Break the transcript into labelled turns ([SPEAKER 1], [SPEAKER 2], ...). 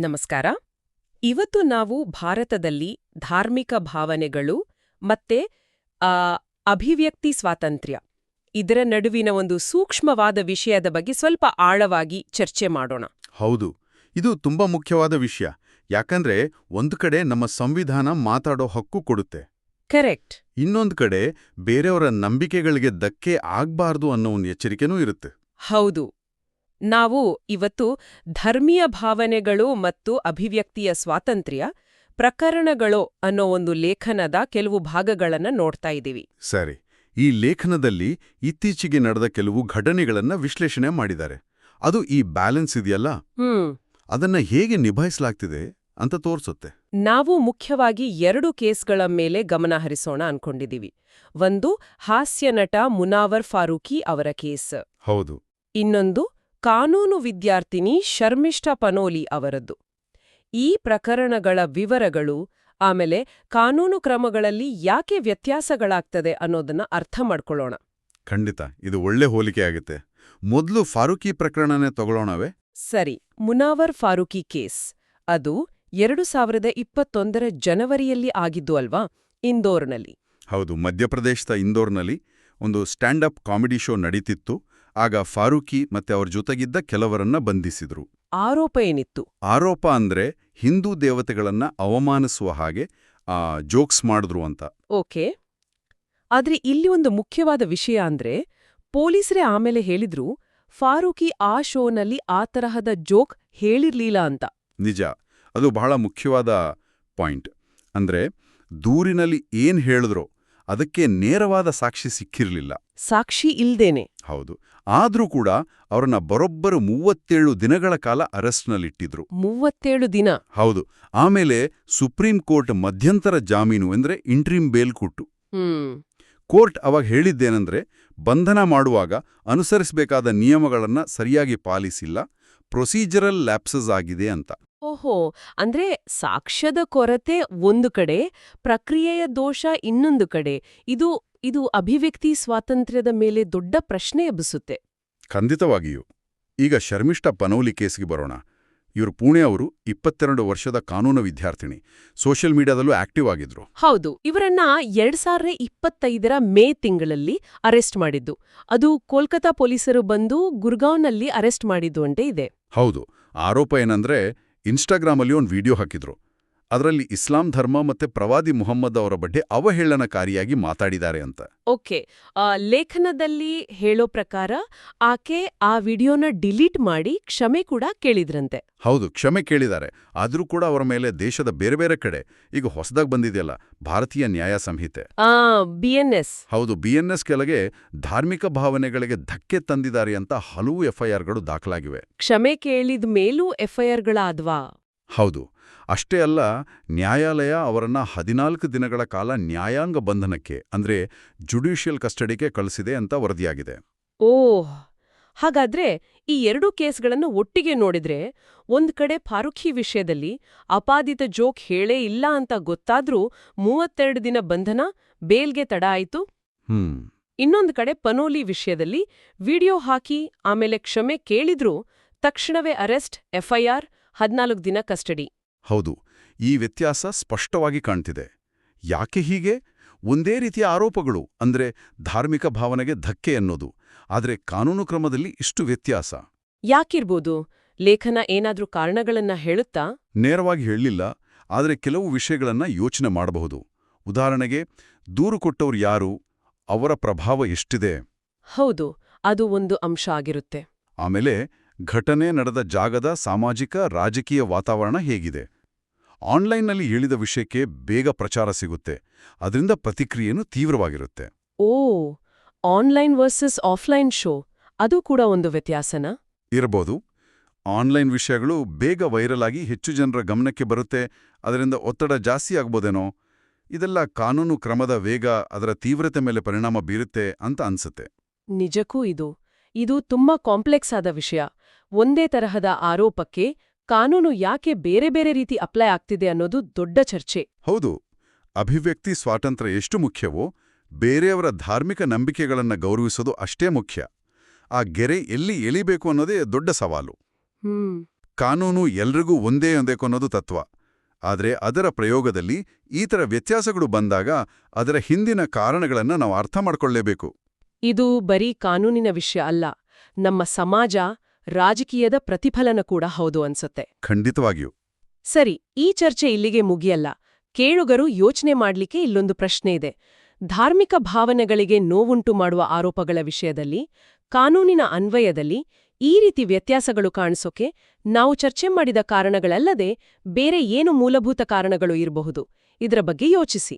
[SPEAKER 1] ನಮಸ್ಕಾರ. ಇವತ್ತು ನಾವು ಭಾರತದಲ್ಲಿ ಧಾರ್ಮಿಕ ಭಾವನೆಗಳು ಮತ್ತೆ ಆ, ಅಭಿವ್ಯಕ್ತಿ ಸ್ವಾತಂತ್ರ್ಯ ಇದರ ನಡುವಿನ ಒಂದು ಸೂಕ್ಷ್ಮವಾದ ವಿಷಯದ ಬಗ್ಗೆ ಸ್ವಲ್ಪ ಆಳವಾಗಿ ಚರ್ಚೆ ಮಾಡೋಣ.
[SPEAKER 2] ಹೌದು ಇದು ತುಂಬಾ ಮುಖ್ಯವಾದ ವಿಷಯ. ಯಾಕಂದ್ರೆ ಒಂದು ಕಡೆ ನಮ್ಮ ಸಂವಿಧಾನ ಮಾತಾಡೋ ಹಕ್ಕು ಕೊಡುತ್ತೆ.
[SPEAKER 1] ಕರೆಕ್ಟ್.
[SPEAKER 2] ಇನ್ನೊಂದು ಕಡೆ ಬೇರೆಯವರ ನಂಬಿಕೆಗಳಿಗೆ ದಕ್ಕೆ ಆಗ್ಬಾರ್ದು ಅನ್ನೋ ಒಂದು ಎಚ್ಚರಿಕೆನೂ ಇರುತ್ತೆ.
[SPEAKER 1] ಹೌದು. ನಾವು ಇವತ್ತು ಧರ್ಮೀಯ ಭಾವನೆಗಳು ಮತ್ತು ಅಭಿವ್ಯಕ್ತಿಯ ಸ್ವಾತಂತ್ರ್ಯ ಪ್ರಕರಣಗಳು ಅನ್ನೋ ಒಂದು ಲೇಖನದ ಕೆಲವು ಭಾಗಗಳನ್ನ ನೋಡ್ತಾ ಇದ್ದೀವಿ.
[SPEAKER 2] ಸರಿ ಈ ಲೇಖನದಲ್ಲಿ ಇತ್ತೀಚೆಗೆ ನಡೆದ ಕೆಲವು ಘಟನೆಗಳನ್ನ ವಿಶ್ಲೇಷಣೆ ಮಾಡಿದ್ದಾರೆ. ಅದು ಈ ಬ್ಯಾಲೆನ್ಸ್ ಇದೆಯಲ್ಲ?
[SPEAKER 1] ಹ್ಮ್.
[SPEAKER 2] ಅದನ್ನ ಹೇಗೆ ನಿಭಾಯಿಸಲಾಗ್ತಿದೆ ಅಂತ ತೋರಿಸುತ್ತೆ.
[SPEAKER 1] ನಾವು ಮುಖ್ಯವಾಗಿ ಎರಡು ಕೇಸ್ಗಳ ಮೇಲೆ ಗಮನ ಹರಿಸೋಣ ಅನ್ಕೊಂಡಿದೀವಿ ಒಂದು ಹಾಸ್ಯ ನಟ ಮುನಾವರ್ ಫಾರೂಕಿ ಅವರ ಕೇಸ್.
[SPEAKER 2] ಹೌದು.
[SPEAKER 1] ಇನ್ನೊಂದು ಕಾನೂನು ವಿದ್ಯಾರ್ಥಿನಿ ಶರ್ಮಿಷ್ಠಾ ಪನೋಲಿ ಅವರದ್ದು. ಈ ಪ್ರಕರಣಗಳ ವಿವರಗಳು ಆಮೇಲೆ ಕಾನೂನು ಕ್ರಮಗಳಲ್ಲಿ ಯಾಕೆ ವ್ಯತ್ಯಾಸಗಳಾಗ್ತದೆ ಅನ್ನೋದನ್ನ ಅರ್ಥ ಮಾಡ್ಕೊಳ್ಳೋಣ.
[SPEAKER 2] ಖಂಡಿತ ಇದು ಒಳ್ಳೆ ಹೋಲಿಕೆ ಆಗುತ್ತೆ. ಮೊದಲು ಫಾರೂಕಿ ಪ್ರಕರಣನೇ ತಗೊಳ್ಳೋಣವೇ?
[SPEAKER 1] ಸರಿ ಮುನಾವರ್ ಫಾರೂಕಿ ಕೇಸ್. ಅದು ಎರಡು ಸಾವಿರದ ಇಪ್ಪತ್ತೊಂದರ ಜನವರಿಯಲ್ಲಿ ಆಗಿದ್ದು ಅಲ್ವಾ? ಇಂದೋರ್ನಲ್ಲಿ.
[SPEAKER 2] ಹೌದು ಮಧ್ಯಪ್ರದೇಶದ ಇಂದೋರ್ನಲ್ಲಿ ಒಂದು ಸ್ಟ್ಯಾಂಡ್ ಅಪ್ ಕಾಮಿಡಿ ಶೋ ನಡೀತಿತ್ತು. ಆಗ ಫಾರೂಕಿ ಮತ್ತೆ ಅವ್ರ ಜೊತೆಗಿದ್ದ ಕೆಲವರನ್ನ ಬಂಧಿಸಿದ್ರು.
[SPEAKER 1] ಆರೋಪ ಏನಿತ್ತು?
[SPEAKER 2] ಆರೋಪ ಅಂದ್ರೆ ಹಿಂದೂ ದೇವತೆಗಳನ್ನ ಅವಮಾನಿಸುವ ಹಾಗೆ ಆ ಜೋಕ್ಸ್ ಮಾಡಿದ್ರು ಅಂತ.
[SPEAKER 1] ಓಕೆ. ಆದ್ರೆ ಇಲ್ಲಿ ಒಂದು ಮುಖ್ಯವಾದ ವಿಷಯ ಅಂದ್ರೆ ಪೊಲೀಸರೇ ಆಮೇಲೆ ಹೇಳಿದ್ರು ಫಾರೂಕಿ ಆ ಶೋನಲ್ಲಿ ಆ ತರಹದ ಜೋಕ್ ಹೇಳಿರ್ಲಿಲ್ಲ ಅಂತ.
[SPEAKER 2] ನಿಜ. ಅದು ಬಹಳ ಮುಖ್ಯವಾದ ಪಾಯಿಂಟ್. ಅಂದ್ರೆ ದೂರಿನಲ್ಲಿ ಏನ್ ಹೇಳಿದ್ರೋ ಅದಕ್ಕೆ ನೇರವಾದ ಸಾಕ್ಷಿ ಸಿಕ್ಕಿರಲಿಲ್ಲ.
[SPEAKER 1] ಸಾಕ್ಷಿ ಇಲ್ದೇನೆ.
[SPEAKER 2] ಹೌದು. ಆದ್ರೂ ಕೂಡ ಅವ್ರನ್ನ ಬರೊಬ್ಬರು ಮೂವತ್ತೇಳು ದಿನಗಳ ಕಾಲ ಅರೆಸ್ಟ್ನಲ್ಲಿಟ್ಟಿದ್ರು.
[SPEAKER 1] ಮೂವತ್ತೇಳು ದಿನ.
[SPEAKER 2] ಹೌದು. ಆಮೇಲೆ ಸುಪ್ರೀಂ ಕೋರ್ಟ್ ಮಧ್ಯಂತರ ಜಾಮೀನು ಅಂದ್ರೆ ಇಂಟ್ರೀಮ್ ಬೇಲ್ ಕೊಟ್ಟು. ಕೋರ್ಟ್ ಅವಾಗ ಹೇಳಿದ್ದೇನೆಂದ್ರೆ ಬಂಧನ ಮಾಡುವಾಗ ಅನುಸರಿಸಬೇಕಾದ ನಿಯಮಗಳನ್ನ ಸರಿಯಾಗಿ ಪಾಲಿಸಿಲ್ಲ. ಪ್ರೊಸೀಜರಲ್ ಲ್ಯಾಪ್ಸಸ್ ಆಗಿದೆ ಅಂತ.
[SPEAKER 1] ಓಹೋ ಅಂದ್ರೆ ಸಾಕ್ಷ್ಯದ ಕೊರತೆ ಒಂದು ಕಡೆ ಪ್ರಕ್ರಿಯೆಯ ದೋಷ ಇನ್ನೊಂದು ಕಡೆ. ಇದು ಇದು ಅಭಿವ್ಯಕ್ತಿ ಸ್ವಾತಂತ್ರ್ಯದ ಮೇಲೆ ದೊಡ್ಡ ಪ್ರಶ್ನೆ ಎಬ್ಬಿಸುತ್ತೆ.
[SPEAKER 2] ಖಂಡಿತವಾಗಿಯೂ. ಈಗ ಶರ್ಮಿಷ್ಠ ಪನೌಲಿ ಕೇಸ್ಗೆ ಬರೋಣ. ಇವರು ಪುಣೆ ಅವರು ಇಪ್ಪತ್ತೆರಡು ವರ್ಷದ ಕಾನೂನು ವಿದ್ಯಾರ್ಥಿನಿ ಸೋಷಿಯಲ್ ಮೀಡಿಯಾದಲ್ಲೂ ಆಕ್ಟಿವ್ ಆಗಿದ್ರು.
[SPEAKER 1] ಹೌದು ಇವರನ್ನ ಎರಡ್ ಸಾವಿರದ ಇಪ್ಪತ್ತೈದರ ಮೇ ತಿಂಗಳಲ್ಲಿ ಅರೆಸ್ಟ್ ಮಾಡಿದ್ದು. ಅದು ಕೋಲ್ಕತಾ ಪೊಲೀಸರು ಬಂದು ಗುರ್ಗಾಂವ್ನಲ್ಲಿ ಅರೆಸ್ಟ್ ಮಾಡಿದ್ದು ಅಂತೆ ಇದೆ.
[SPEAKER 2] ಹೌದು ಆರೋಪ ಏನಂದ್ರೆ ಇನ್ಸ್ಟಾಗ್ರಾಮಲ್ಲಿ ಒಂದು ವೀಡಿಯೋ ಹಾಕಿದ್ರು. ಅದರಲ್ಲಿ ಇಸ್ಲಾಂ ಧರ್ಮ ಮತ್ತೆ ಪ್ರವಾದಿ ಮುಹಮ್ಮದ್ ಅವರ ಬಗ್ಗೆ ಅವಹೇಳನಕಾರಿಯಾಗಿ ಮಾತಾಡಿದ್ದಾರೆ ಅಂತ.
[SPEAKER 1] ಓಕೆ ಲೇಖನದಲ್ಲಿ ಹೇಳೋ ಪ್ರಕಾರ ಆಕೆ ಆ ವಿಡಿಯೋನ ಡಿಲೀಟ್ ಮಾಡಿ ಕ್ಷಮೆ ಕೂಡ ಕೇಳಿದ್ರಂತೆ.
[SPEAKER 2] ಹೌದು ಕ್ಷಮೆ ಕೇಳಿದ್ದಾರೆ. ಆದ್ರೂ ಕೂಡ ಅವರ ಮೇಲೆ ದೇಶದ ಬೇರೆ ಬೇರೆ ಕಡೆ ಈಗ ಹೊಸದಾಗಿ ಬಂದಿದೆಯಲ್ಲ ಭಾರತೀಯ ನ್ಯಾಯ ಸಂಹಿತೆ.
[SPEAKER 1] ಬಿಎನ್ಎಸ್
[SPEAKER 2] ಹೌದು ಬಿಎನ್ಎಸ್ ಕೆಳಗೆ ಧಾರ್ಮಿಕ ಭಾವನೆಗಳಿಗೆ ಧಕ್ಕೆ ತಂದಿದ್ದಾರೆ ಅಂತ ಹಲವು ಎಫ್ಐಆರ್ಗಳು ದಾಖಲಾಗಿವೆ.
[SPEAKER 1] ಕ್ಷಮೆ ಕೇಳಿದ ಮೇಲೂ ಎಫ್ಐಆರ್ಗಳಾದ್ವಾ
[SPEAKER 2] ಹೌದು. ಅಷ್ಟೇ ಅಲ್ಲ ನ್ಯಾಯಾಲಯ ಅವರನ್ನ ಹದಿನಾಲ್ಕು ದಿನಗಳ ಕಾಲ ನ್ಯಾಯಾಂಗ ಬಂಧನಕ್ಕೆ ಅಂದ್ರೆ ಜುಡಿಷಿಯಲ್ ಕಸ್ಟಡಿಗೆ ಕಳಿಸಿದೆ ಅಂತ ವರದಿಯಾಗಿದೆ.
[SPEAKER 1] ಓಹ್! ಹಾಗಾದ್ರೆ ಈ ಎರಡೂ ಕೇಸ್ಗಳನ್ನು ಒಟ್ಟಿಗೆ ನೋಡಿದ್ರೆ ಒಂದ್ ಕಡೆ ಫಾರುಖಿ ವಿಷಯದಲ್ಲಿ ಅಪಾದಿತ ಜೋಕ್ ಹೇಳೇ ಇಲ್ಲ ಅಂತ ಗೊತ್ತಾದ್ರೂ ಮೂವತ್ತೆರಡು ದಿನ ಬಂಧನ ಬೇಲ್ಗೆ ತಡ ಆಯಿತು?
[SPEAKER 2] ಹ್ಮ್.
[SPEAKER 1] ಇನ್ನೊಂದ್ ಕಡೆ ಪನೋಲಿ ವಿಷಯದಲ್ಲಿ ವಿಡಿಯೋ ಹಾಕಿ ಆಮೇಲೆ ಕ್ಷಮೆ ಕೇಳಿದ್ರೂ ತಕ್ಷಣವೇ ಅರೆಸ್ಟ್ ಎಫ್ಐಆರ್ ಹದ್ನಾಲ್ಕು ದಿನ ಕಸ್ಟಡಿ.
[SPEAKER 2] ಹೌದು ಈ ವ್ಯತ್ಯಾಸ ಸ್ಪಷ್ಟವಾಗಿ ಕಾಣ್ತಿದೆ. ಯಾಕೆ ಹೀಗೆ? ಒಂದೇ ರೀತಿಯ ಆರೋಪಗಳು ಅಂದ್ರೆ ಧಾರ್ಮಿಕ ಭಾವನೆಗೆ ಧಕ್ಕೆ ಅನ್ನೋದು. ಆದರೆ ಕಾನೂನು ಕ್ರಮದಲ್ಲಿ ಇಷ್ಟು ವ್ಯತ್ಯಾಸ.
[SPEAKER 1] ಯಾಕಿರ್ಬೋದು? ಲೇಖನ ಏನಾದ್ರೂ ಕಾರಣಗಳನ್ನ ಹೇಳುತ್ತಾ?
[SPEAKER 2] ನೇರವಾಗಿ ಹೇಳಲಿಲ್ಲ ಆದರೆ ಕೆಲವು ವಿಷಯಗಳನ್ನ ಯೋಚನೆ ಮಾಡಬಹುದು. ಉದಾಹರಣೆಗೆ ದೂರು ಕೊಟ್ಟವರು ಯಾರು? ಅವರ ಪ್ರಭಾವ ಎಷ್ಟಿದೆ?
[SPEAKER 1] ಹೌದು ಅದು ಒಂದು ಅಂಶ ಆಗಿರುತ್ತೆ.
[SPEAKER 2] ಆಮೇಲೆ ಘಟನೆ ನಡೆದ ಜಾಗದ ಸಾಮಾಜಿಕ ರಾಜಕೀಯ ವಾತಾವರಣ ಹೇಗಿದೆ? ಆನ್ಲೈನ್ನಲ್ಲಿ ಹೇಳಿದ ವಿಷಯಕ್ಕೆ ಬೇಗ ಪ್ರಚಾರ ಸಿಗುತ್ತೆ. ಅದರಿಂದ ಪ್ರತಿಕ್ರಿಯೆನೂ ತೀವ್ರವಾಗಿರುತ್ತೆ.
[SPEAKER 1] ಓ ಆನ್ಲೈನ್ ವರ್ಸಸ್ ಆಫ್ಲೈನ್ ಶೋ. ಅದು ಕೂಡ ಒಂದು ವ್ಯತ್ಯಾಸನ?
[SPEAKER 2] ಇರಬಹುದು ಆನ್ಲೈನ್ ವಿಷಯಗಳು ಬೇಗ ವೈರಲ್ ಆಗಿ ಹೆಚ್ಚು ಜನರ ಗಮನಕ್ಕೆ ಬರುತ್ತೆ. ಅದರಿಂದ ಒತ್ತಡ ಜಾಸ್ತಿ ಆಗ್ಬೋದೇನೋ? ಇದೆಲ್ಲ ಕಾನೂನು ಕ್ರಮದ ವೇಗ ಅದರ ತೀವ್ರತೆ ಮೇಲೆ ಪರಿಣಾಮ ಬೀರುತ್ತೆ ಅಂತ ಅನ್ಸುತ್ತೆ.
[SPEAKER 1] ನಿಜಕ್ಕೂ ಇದು. ಇದು ತುಂಬಾ ಕಾಂಪ್ಲೆಕ್ಸ್ ಆದ ವಿಷಯ. ಒಂದೇ ತರಹದ ಆರೋಪಕ್ಕೆ ಕಾನೂನು ಯಾಕೆ ಬೇರೆ ಬೇರೆ ರೀತಿ ಅಪ್ಲೈ ಆಗ್ತಿದೆ ಅನ್ನೋದು ದೊಡ್ಡ ಚರ್ಚೆ.
[SPEAKER 2] ಹೌದು. ಅಭಿವ್ಯಕ್ತಿ ಸ್ವಾತಂತ್ರ್ಯ ಎಷ್ಟು ಮುಖ್ಯವೋ ಬೇರೆಯವರ ಧಾರ್ಮಿಕ ನಂಬಿಕೆಗಳನ್ನು ಗೌರವಿಸೋದು ಅಷ್ಟೇ ಮುಖ್ಯ. ಆ ಗೆರೆ ಎಲ್ಲಿ ಎಳಿಬೇಕು ಅನ್ನೋದೇ ದೊಡ್ಡ ಸವಾಲು.
[SPEAKER 1] ಹ್ಮ್.
[SPEAKER 2] ಕಾನೂನು ಎಲ್ರಿಗೂ ಒಂದೇ ಒಂದೇಕು ಅನ್ನೋದು ತತ್ವ. ಆದರೆ ಅದರ ಪ್ರಯೋಗದಲ್ಲಿ ಈ ಥರ ವ್ಯತ್ಯಾಸಗಳು ಬಂದಾಗ ಅದರ ಹಿಂದಿನ ಕಾರಣಗಳನ್ನು ನಾವು ಅರ್ಥ ಮಾಡಿಕೊಳ್ಳೇಬೇಕು.
[SPEAKER 1] ಇದು ಬರೀ ಕಾನೂನಿನ ವಿಷಯ ಅಲ್ಲ. ನಮ್ಮ ಸಮಾಜ ರಾಜಕೀಯದ ಪ್ರತಿಫಲನ ಕೂಡ ಹೌದು ಅನ್ಸುತ್ತೆ.
[SPEAKER 2] ಖಂಡಿತವಾಗಿಯೂ.
[SPEAKER 1] ಸರಿ ಈ ಚರ್ಚೆ ಇಲ್ಲಿಗೆ ಮುಗಿಯಲ್ಲ. ಕೇಳುಗರು ಯೋಚನೆ ಮಾಡ್ಲಿಕ್ಕೆ ಇಲ್ಲೊಂದು ಪ್ರಶ್ನೆ ಇದೆ. ಧಾರ್ಮಿಕ ಭಾವನೆಗಳಿಗೆ ನೋವುಂಟು ಮಾಡುವ ಆರೋಪಗಳ ವಿಷಯದಲ್ಲಿ ಕಾನೂನಿನ ಅನ್ವಯದಲ್ಲಿ ಈ ರೀತಿ ವ್ಯತ್ಯಾಸಗಳು ಕಾಣಿಸೋಕೆ ನಾವು ಚರ್ಚೆ ಮಾಡಿದ ಕಾರಣಗಳಲ್ಲದೆ ಬೇರೆ ಏನು ಮೂಲಭೂತ ಕಾರಣಗಳು ಇರಬಹುದು? ಇದರ ಬಗ್ಗೆ ಯೋಚಿಸಿ.